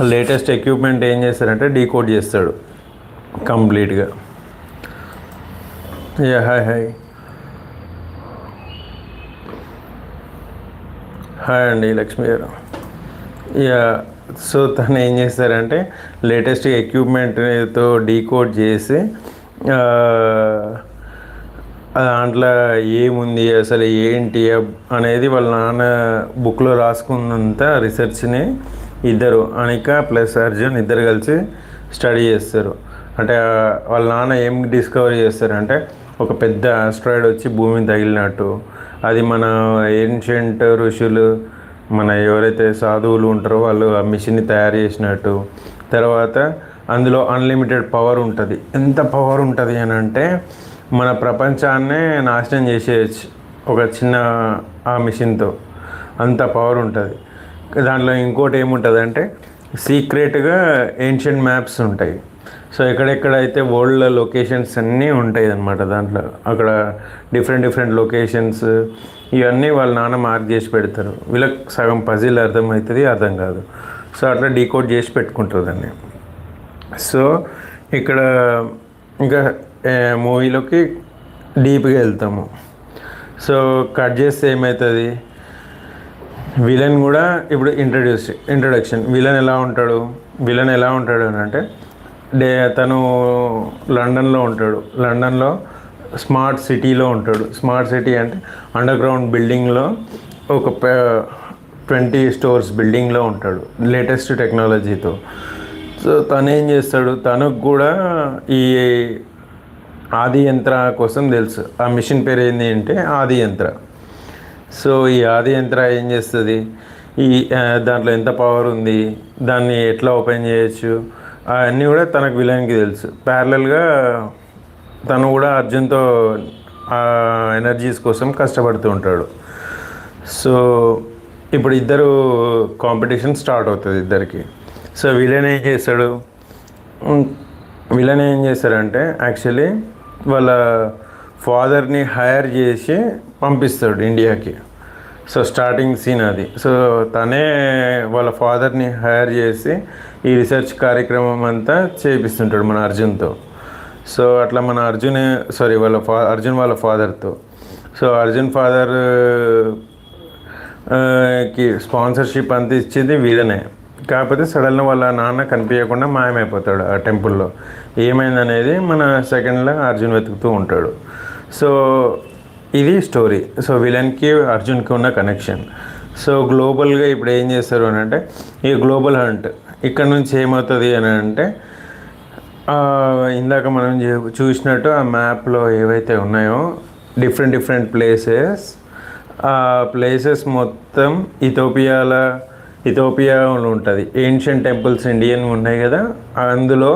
Latest equipment ఏం చేస్తారంటే decode చేస్తాడు. కంప్లీట్గా. యా హాయ్ హాయ్ హాయ్ అండి లక్ష్మి గారు. యా సో తను ఏం చేస్తారంటే లేటెస్ట్ ఎక్విప్మెంట్తో డీకోడ్ చేసి దాంట్లో ఏముంది అసలు ఏంటి అనేది వాళ్ళ నాన్న బుక్లో రాసుకున్నంత రీసెర్చ్ని ఇద్దరు అనిక ప్లస్ అర్జున్ ఇద్దరు కలిసి స్టడీ చేస్తారు. అంటే వాళ్ళ నాన్న ఏం డిస్కవరీ చేస్తారంటే ఒక పెద్ద ఆస్ట్రాయిడ్ వచ్చి భూమిని తగిలినట్టు. అది మన ఏన్షియంట్ ఋషులు మన ఎవరైతే సాధువులు ఉంటారో వాళ్ళు ఆ మిషన్ని తయారు చేసినట్టు. తర్వాత అందులో అన్లిమిటెడ్ పవర్ ఉంటుంది. ఎంత పవర్ ఉంటుంది అని అంటే మన ప్రపంచాన్నే నాశనం చేసేయచ్చు ఒక చిన్న ఆ మిషన్తో అంత పవర్ ఉంటుంది. దాంట్లో ఇంకోటి ఏముంటుంది అంటే సీక్రెట్గా ఏన్షియంట్ మ్యాప్స్ ఉంటాయి. సో ఎక్కడెక్కడైతే వరల్డ్ లొకేషన్స్ అన్నీ ఉంటాయి అన్నమాట దాంట్లో. అక్కడ డిఫరెంట్ డిఫరెంట్ లొకేషన్స్ ఇవన్నీ వాళ్ళ నాన్న మార్క్ చేసి పెడతారు. వీళ్ళకి సగం పజిల్ అర్థమవుతుంది అర్థం కాదు. సో అట్లా డీకోడ్ చేసి పెట్టుకుంటారు దాన్ని. సో ఇక్కడ ఇంకా మూవీలోకి డీప్గా వెళ్తాము. సో కట్ చేస్తే ఏమవుతుంది విలన్ కూడా ఇప్పుడు ఇంట్రడ్యూస్ ఇంట్రడక్షన్ విలన్ ఎలా ఉంటాడు? విలన్ ఎలా ఉంటాడు అని అంటే డే తను లండన్లో ఉంటాడు. లండన్లో స్మార్ట్ సిటీలో ఉంటాడు. స్మార్ట్ సిటీ అంటే అండర్ గ్రౌండ్ బిల్డింగ్లో ఒక ట్వంటీ స్టోర్స్ బిల్డింగ్లో ఉంటాడు లేటెస్ట్ టెక్నాలజీతో సో తను ఏం చేస్తాడు? తనకు కూడా ఈ ఆది యంత్ర కోసం తెలుసు. ఆ మిషన్ పేరు ఏంటి అంటే ఆది యంత్ర. సో ఈ ఆది యంత్ర ఏం చేస్తుంది? ఈ దాంట్లో ఎంత పవర్ ఉంది? దాన్ని ఎట్లా ఓపెన్ చేయొచ్చు? అవన్నీ కూడా తనకు విలన్కి తెలుసు. ప్యారలల్గా తను కూడా అర్జున్తో ఆ ఎనర్జీస్ కోసం కష్టపడుతూ ఉంటాడు. సో ఇప్పుడు ఇద్దరు కాంపిటీషన్ స్టార్ట్ అవుతుంది ఇద్దరికి. సో విలన్ ఏం చేస్తాడు? విలన్ ఏం చేశారంటే యాక్చువల్లీ వాళ్ళ ఫాదర్ని హైర్ చేసి పంపిస్తాడు ఇండియాకి. సో స్టార్టింగ్ సీన్ అది. సో తనే వాళ్ళ ఫాదర్ని హైర్ చేసి ఈ రీసెర్చ్ కార్యక్రమం అంతా చేపిస్తుంటాడు మన అర్జున్తో. సో అట్లా మన అర్జున్ సారీ వాళ్ళ ఫా అర్జున్ వాళ్ళ ఫాదర్తో. సో అర్జున్ ఫాదర్కి స్పాన్సర్షిప్ అంత ఇచ్చేది వీళ్ళనే. కాకపోతే సడన్గా వాళ్ళ నాన్న కనిపించకుండా మాయమైపోతాడు ఆ టెంపుల్లో. ఏమైందనేది మన సెకండ్లో అర్జున్ వెతుకుతూ ఉంటాడు. సో ఇది స్టోరీ సో విలన్కి అర్జున్కి ఉన్న కనెక్షన్ సో గ్లోబల్గా ఇప్పుడు ఏం చేస్తారు అని అంటే ఈ గ్లోబల్ హంట్ ఇక్కడ నుంచి ఏమవుతుంది అని అంటే ఇందాక మనం చూసినట్టు ఆ మ్యాప్లో ఏవైతే ఉన్నాయో డిఫరెంట్ డిఫరెంట్ ప్లేసెస్ ఆ ప్లేసెస్ మొత్తం ఇథోపియాల ఇథోపియాలో ఉంటుంది. ఏన్షియంట్ టెంపుల్స్ ఇండియన్ ఉన్నాయి కదా అందులో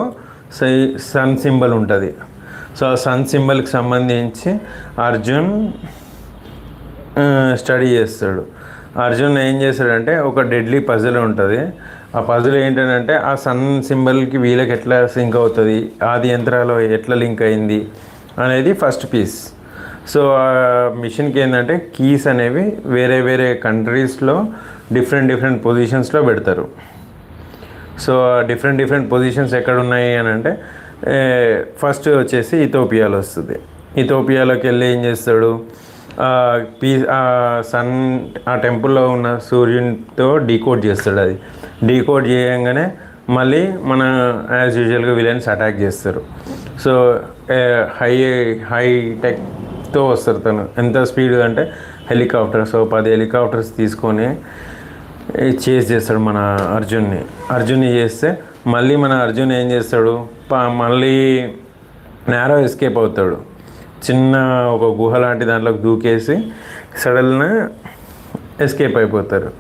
సై సన్ సింబల్ ఉంటుంది. సో ఆ సన్ సింబల్కి సంబంధించి అర్జున్ స్టడీ చేస్తాడు. అర్జున్ ఏం చేస్తాడంటే ఒక డెడ్లీ పజిల్ ఉంటుంది. ఆ పజిల్ ఏంటంటే ఆ సన్ సింబల్కి వీళ్ళకి ఎట్లా సింక్ అవుతుంది ఆది యంత్రాలు ఎట్లా లింక్ అయింది అనేది ఫస్ట్ పీస్ సో ఆ మిషన్కి ఏంటంటే కీస్ అనేవి వేరే వేరే కంట్రీస్లో డిఫరెంట్ డిఫరెంట్ పొజిషన్స్లో పెడతారు. సో డిఫరెంట్ డిఫరెంట్ పొజిషన్స్ ఎక్కడ ఉన్నాయి అని అంటే ఫస్ట్ వచ్చేసి ఇథోపియాలో వస్తుంది ఇథోపియాలోకి వెళ్ళి ఏం చేస్తాడు? పీ సన్ ఆ టెంపుల్లో ఉన్న సూర్యునితో డీకోడ్ చేస్తాడు అది. డీకోడ్ చేయంగానే మళ్ళీ మన యాజ్ యూజువల్గా విలన్స్ అటాక్ చేస్తారు. సో హై హై టెక్తో వస్తారు తను. ఎంత స్పీడ్ అంటే హెలికాప్టర్స్ సో పది హెలికాప్టర్స్ తీసుకొని చేస్ చేస్తాడు మన అర్జున్ని. అర్జున్ని చేస్తే మళ్ళీ మన అర్జున్ ఏం చేస్తాడు? మళ్ళీ నేరో ఎస్కేప్ అవుతాడు. చిన్న ఒక గుహ లాంటి దాంట్లోకి దూకేసి సడన్గా ఎస్కేప్ అయిపోతారు.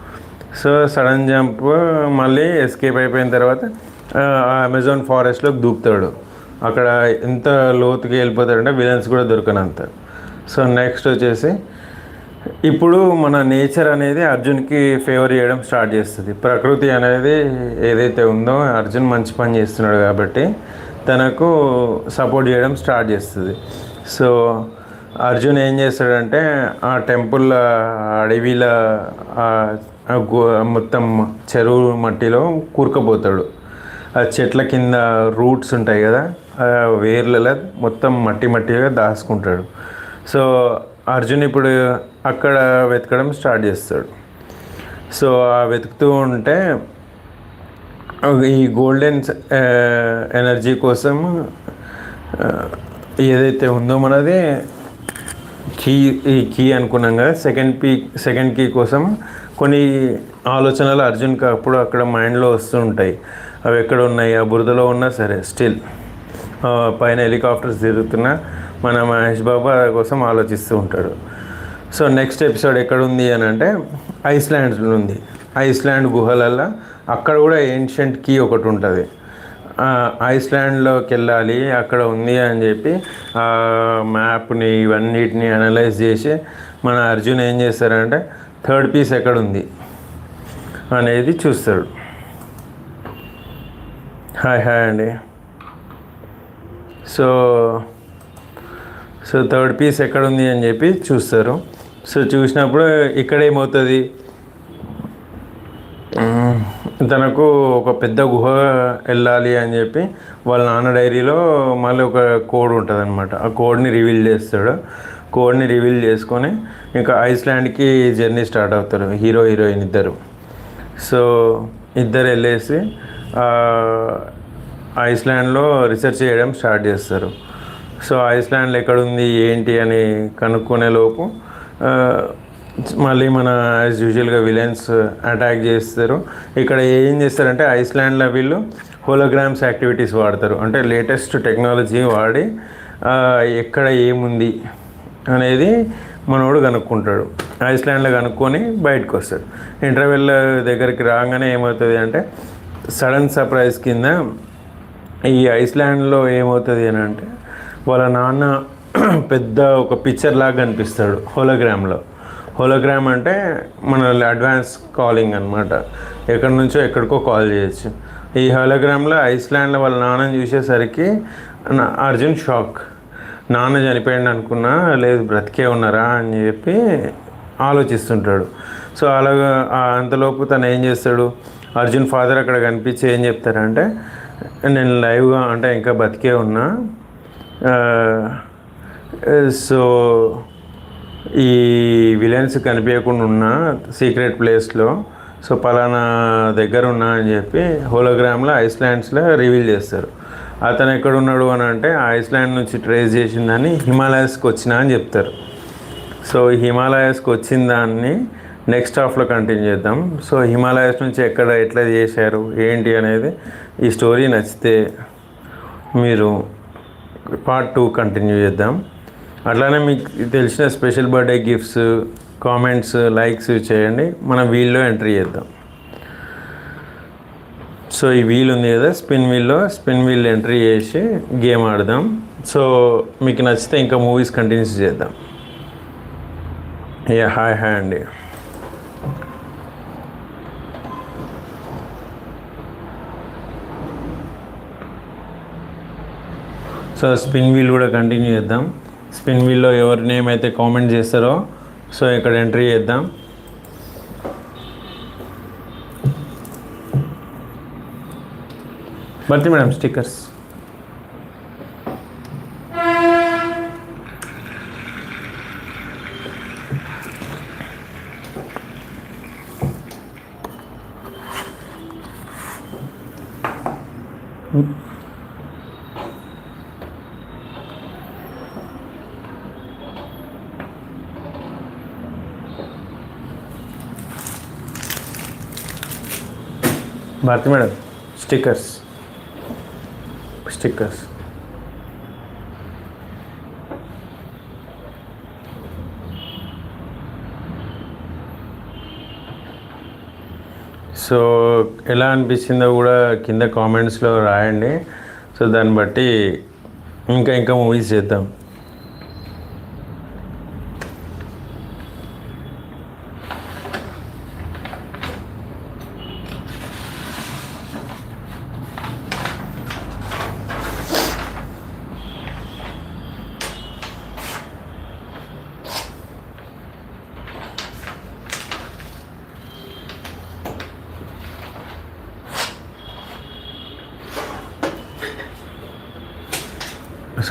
సో సడన్ జంప్ మళ్ళీ ఎస్కేప్ అయిపోయిన తర్వాత ఆ అమెజాన్ ఫారెస్ట్లోకి దూకుతాడు. అక్కడ ఎంత లోతుకి వెళ్ళిపోతాడంటే విలన్స్ కూడా దొరకనంత. సో నెక్స్ట్ వచ్చేసి ఇప్పుడు మన నేచర్ అనేది అర్జున్కి ఫేవర్ చేయడం స్టార్ట్ చేస్తుంది. ప్రకృతి అనేది ఏదైతే ఉందో అర్జున్ మంచి పని చేస్తున్నాడు కాబట్టి తనకు సపోర్ట్ చేయడం స్టార్ట్ చేస్తుంది. సో అర్జున్ ఏం చేస్తాడంటే ఆ టెంపుల్ అడవిల ఆ- మొత్తం చెరువు మట్టిలో కూరుకుపోతాడు. ఆ చెట్ల కింద రూట్స్ ఉంటాయి కదా ఆ వేర్లలో మొత్తం మట్టి మట్టిగా దాచుకుంటాడు. సో అర్జున్ ఇప్పుడు అక్కడ వెతకడం స్టార్ట్ చేస్తాడు. సో ఆ వెతుకుతూ ఉంటే ఈ గోల్డెన్ ఎనర్జీ కోసం ఏదైతే ఉందో మనది కీ ఈ కీ అనుకున్నాం కదా సెకండ్ పీ సెకండ్ కీ కోసం కొన్ని ఆలోచనలు అర్జున్కి అప్పుడు అక్కడ మైండ్లో వస్తూ ఉంటాయి. అవి ఎక్కడ ఉన్నాయి? ఆ బురదలో ఉన్నా సరే స్టిల్. పైన హెలికాప్టర్స్ తిరుగుతున్నా మన మహేష్ బాబు కోసం ఆలోచిస్తూ ఉంటాడు. సో నెక్స్ట్ ఎపిసోడ్ ఎక్కడ ఉంది అని అంటే ఐస్లాండ్లో ఉంది. ఐస్లాండ్ గుహలల్లో అక్కడ కూడా ఏన్షియంట్ కీ ఒకటి ఉంటుంది. ఐస్లాండ్లోకి వెళ్ళాలి అక్కడ ఉంది అని చెప్పి మ్యాప్ని ఇవన్నిటిని అనలైజ్ చేసి మన అర్జున్ ఏం చేస్తారంటే థర్డ్ పీస్ ఎక్కడ ఉంది అనేది చూస్తాడు. హాయ్ హాయ్ అండి. సో సో థర్డ్ పీస్ ఎక్కడ ఉంది అని చెప్పి చూస్తారు. సో చూసినప్పుడు ఇక్కడ ఏమవుతుంది. తనకు ఒక పెద్ద గుహ వెళ్ళాలి అని చెప్పి వాళ్ళ నాన్న డైరీలో మళ్ళీ ఒక కోడ్ ఉంటుంది అనమాట ఆ కోడ్ని రివీల్ చేస్తాడు. కోడ్ని రివీల్ చేసుకొని ఇంకా ఐస్లాండ్కి జర్నీ స్టార్ట్ అవుతారు. హీరో హీరోయిన్ ఇద్దరు. సో ఇద్దరు వెళ్ళేసి ఐస్లాండ్లో రీసెర్చ్ చేయడం స్టార్ట్ చేస్తారు. సో ఐస్లాండ్లో ఎక్కడుంది ఏంటి అని కనుక్కునే లోపు మళ్ళీ మన యాజ్ యూజువల్గా విలన్స్ అటాక్ చేస్తారు. ఇక్కడ ఏం చేస్తారంటే ఐస్లాండ్లో వీళ్ళు హోలోగ్రామ్స్ యాక్టివిటీస్ వాడతారు. అంటే లేటెస్ట్ టెక్నాలజీ వాడి ఎక్కడ ఏముంది అనేది మనోడు కనుక్కుంటాడు. ఐస్లాండ్లో కనుక్కొని బయటకు వస్తాడు. ఇంటర్వెల్ దగ్గరికి రాగానే ఏమవుతుంది అంటే సడన్ సర్ప్రైజ్ కింద ఈ ఐస్లాండ్లో ఏమవుతుంది అని అంటే వాళ్ళ నాన్న పెద్ద ఒక పిక్చర్ లాగా కనిపిస్తాడు హోలోగ్రామ్లో. హోలోగ్రామ్ అంటే మన అడ్వాన్స్ కాలింగ్ అనమాట ఎక్కడి నుంచో ఎక్కడికో కాల్ చేయొచ్చు. ఈ హోలోగ్రామ్లో ఐస్లాండ్లో వాళ్ళ నాన్నని చూసేసరికి అర్జున్ షాక్. నాన్న చనిపోయాడు అనుకున్నా లేదు బ్రతికే ఉన్నారా అని చెప్పి ఆలోచిస్తుంటాడు. సో అలాగా అంతలోపు తను ఏం చేస్తాడు? అర్జున్ ఫాదర్ అక్కడ కనిపించి ఏం చెప్తారంటే నేను లైవ్గా అంటే ఇంకా బతికే ఉన్నా సో ఈ విలన్స్ కనిపించకుండా ఉన్న సీక్రెట్ ప్లేస్లో సో పలానా దగ్గర ఉన్నా అని చెప్పి హోలోగ్రామ్లో ఐస్లాండ్స్లో రివీల్ చేస్తారు. అతను ఎక్కడ ఉన్నాడు అని అంటే ఐస్లాండ్ నుంచి ట్రేస్ చేసిందని హిమాలయస్కి వచ్చినా అని చెప్తారు. సో ఈ హిమాలయస్కి వచ్చిన దాన్ని నెక్స్ట్ హాఫ్లో కంటిన్యూ చేద్దాం. సో హిమాలయస్ నుంచి ఎక్కడ ఎట్లా చేశారు ఏంటి అనేది ఈ స్టోరీ నచ్చితే మీరు పార్ట్ టూ కంటిన్యూ చేద్దాం. అట్లానే మీకు తెలిసిన special birthday gifts comments likes చేయండి. మనం వీల్లో ఎంట్రీ చేద్దాం. సో ఈ వీల్ ఉంది కదా స్పిన్ వీల్లో. స్పిన్ వీల్ ఎంట్రీ చేసి గేమ్ ఆడదాం. సో మీకు నచ్చితే ఇంకా మూవీస్ కంటిన్యూస్ చేద్దాం. యా హాయ్ హాయ్ అండి. సో స్పిన్ వీల్ కూడా కంటిన్యూ చేద్దాం. స్పిన్ వీల్లో ఎవరి నేమ్ అయితే కామెంట్ చేస్తారో సో ఇక్కడ ఎంట్రీ చేద్దాం. Bharti madam stickers. Bharati madam stickers. Stickers. So ఎలా అనిపించిందో కూడా కింద కామెంట్స్లో రాయండి. సో దాన్ని బట్టి ఇంకా ఇంకా మూవీస్ చేద్దాం.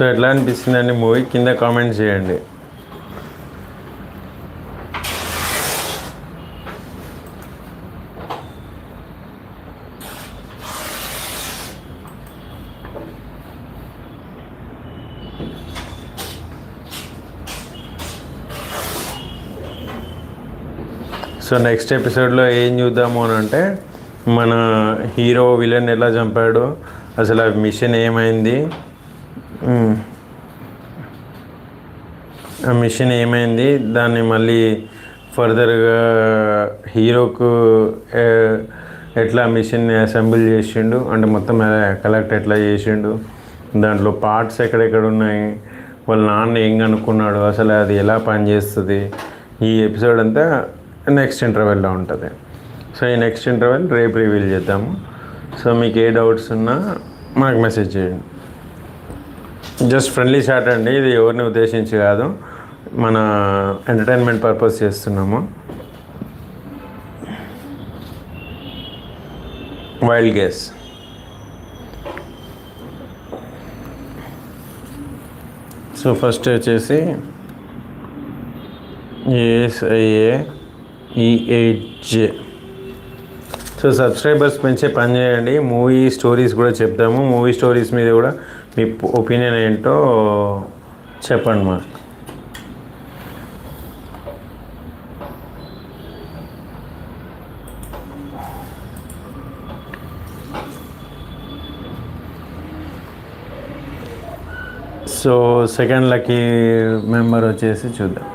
సో ఎట్లా అనిపిస్తుందండి మూవీ? కింద కామెంట్ చేయండి. సో నెక్స్ట్ ఎపిసోడ్లో ఏం చూద్దాము అని అంటే మన హీరో విలన్ ఎలా చంపాడు అసలు ఆ మిషన్ ఏమైంది ఆ మిషన్ ఏమైంది? దాన్ని మళ్ళీ ఫర్దర్గా హీరోకు ఎట్లా మిషన్ని అసెంబుల్ చేసిండు? అంటే మొత్తం కలెక్ట్ ఎట్లా చేసిండు? దాంట్లో పార్ట్స్ ఎక్కడెక్కడ ఉన్నాయి? వాళ్ళ నాన్న ఏం కనుక్కున్నాడు? అసలు అది ఎలా పనిచేస్తుంది? ఈ ఎపిసోడ్ అంతా నెక్స్ట్ ఇంటర్వెల్లో ఉంటుంది. సో ఈ నెక్స్ట్ ఇంటర్వెల్ రేపు రివీల్ చేద్దాము. సో మీకు ఏ డౌట్స్ ఉన్నా మాకు మెసేజ్ చేయండి. జస్ట్ ఫ్రెండ్లీ షాట్ అండి ఇది ఎవరిని ఉద్దేశించి కాదు. మన ఎంటర్టైన్మెంట్ పర్పస్ చేస్తున్నాము. Wild guess. సో ఫస్ట్ వచ్చేసి ఏఎస్ఐఏ ఈఏజే సో సబ్స్క్రైబర్స్ పెంచే పని చేయండి. మూవీ స్టోరీస్ కూడా చెప్తాము. మూవీ స్టోరీస్ మీద కూడా మీ ఒపీనియన్ ఏంటో చెప్పండి మాకు. సో సెకండ్ లక్కీ మెంబర్ వచ్చేసి చూద్దాం.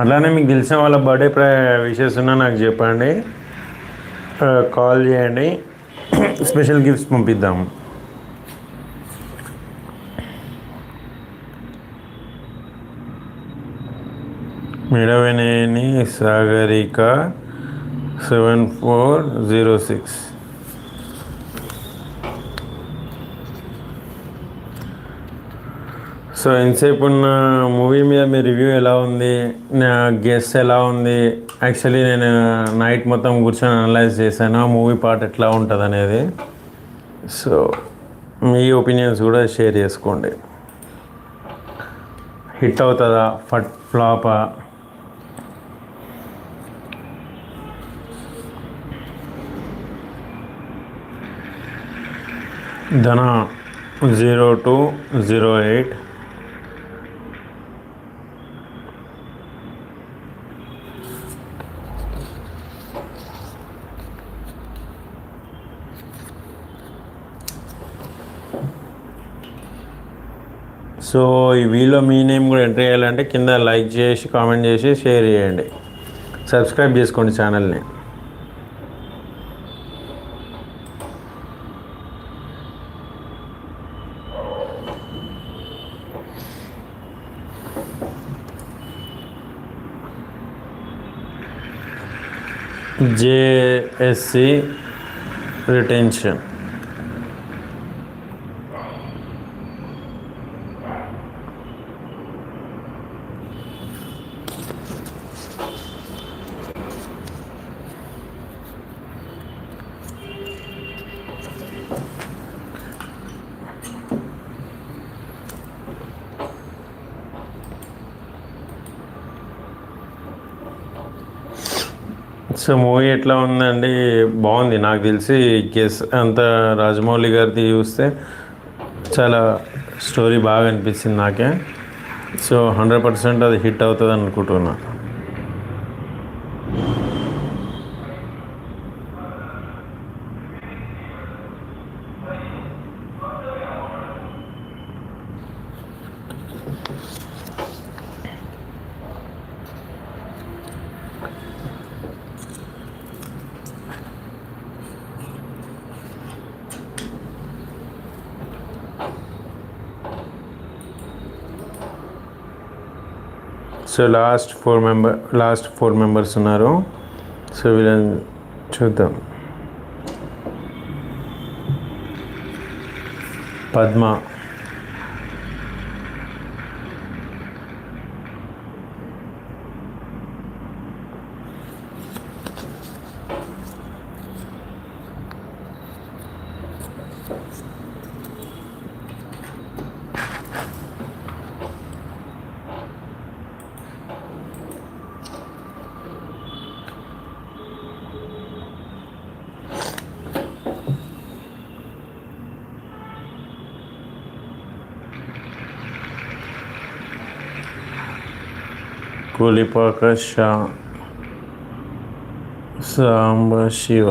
అట్లానే మీకు తెలిసిన వాళ్ళ బర్త్డే ప్ర విషెస్ ఉన్నా నాకు చెప్పండి. కాల్ చేయండి. Special gifts పంపిద్దాము. Midavaneni Sagarika seven four zero six. So ఎంతసేపు ఉన్న మూవీ మీద మీ రివ్యూ ఎలా ఉంది? నా గెస్ ఎలా ఉంది? యాక్చువల్లీ నేను నైట్ మొత్తం కూర్చొని అనలైజ్ చేశాను. ఆ మూవీ పార్ట్ ఎట్లా ఉంటుంది అనేది సో మీ ఒపీనియన్స్ కూడా షేర్ చేసుకోండి. హిట్ అవుతుందా? ఫట్ ఫ్లాపా Dhana zero two zero eight. So ఈ వీలో మీ నేమ్ కూడా ఎంటర్ చేయాలంటే కింద లైక్ చేసి కామెంట్ చేసి షేర్ చేయండి. సబ్స్క్రైబ్ చేసుకోండి ఛానల్ని. J S C retention. So movie ఎట్లా ఉందండి? బాగుంది. నాకు తెలిసి గెస్ అంత రాజమౌళి గారిది చూస్తే చాలా స్టోరీ బాగా అనిపించింది నాకే. సో హండ్రెడ్ పర్సెంట్ అది హిట్ అవుతుంది అనుకుంటున్నాను so last four member last four members ఉన్నారు. సో వీళ్ళని చూద్దాం. Padma. Koolipaka Shah Samba Siva.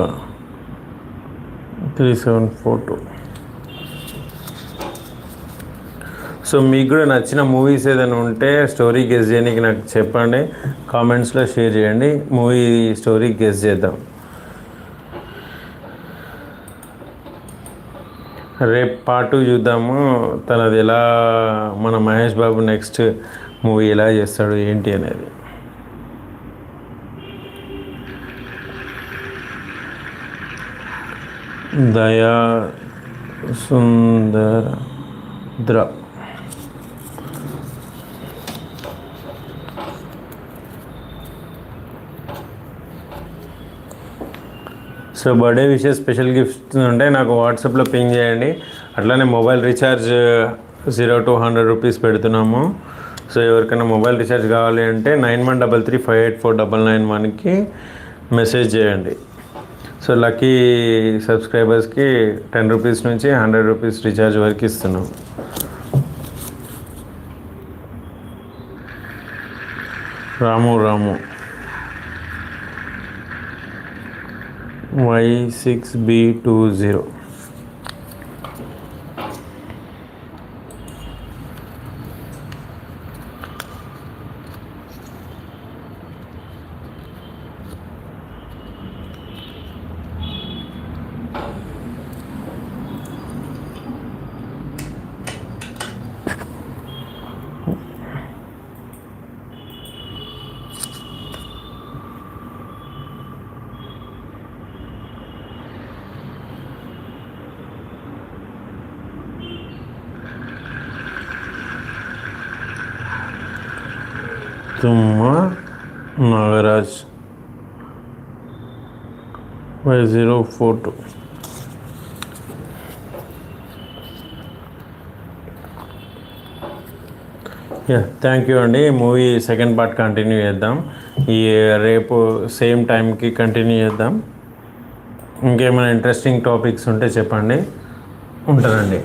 Three seven four two. So మీకు కూడా నచ్చిన మూవీస్ ఏదైనా ఉంటే స్టోరీ గెస్ చేయడానికి నాకు చెప్పండి. కామెంట్స్లో షేర్ చేయండి. మూవీ స్టోరీ గెస్ చేద్దాం. రేపు పాటు చూద్దాము. తనది ఎలా మన మహేష్ బాబు నెక్స్ట్ మూవీ ఎలా చేస్తాడు ఏంటి అనేది. Daya Sundara ద్ర so birthday wishes special gifts ఉంటే నాకు వాట్సాప్లో పింగ్ చేయండి. అట్లానే mobile recharge zero two hundred rupees పెడుతున్నాము. సో ఎవరికైనా మొబైల్ రీఛార్జ్ కావాలి అంటే nine one double three five eight four double nine వన్కి మెసేజ్ చేయండి. సో లక్కీ సబ్స్క్రైబర్స్కి టెన్ రూపీస్ నుంచి హండ్రెడ్ రూపీస్ రీఛార్జ్ వరకు ఇస్తున్నాం. Ramu Ramu. Y six B two zero Tumma Nagaraj five zero four two thank you అండి movie second part continue చేద్దాం. ఈ రేపు సేమ్ టైంకి కంటిన్యూ చేద్దాం. ఇంకేమైనా ఇంట్రెస్టింగ్ టాపిక్స్ ఉంటే చెప్పండి. ఉంటానండి.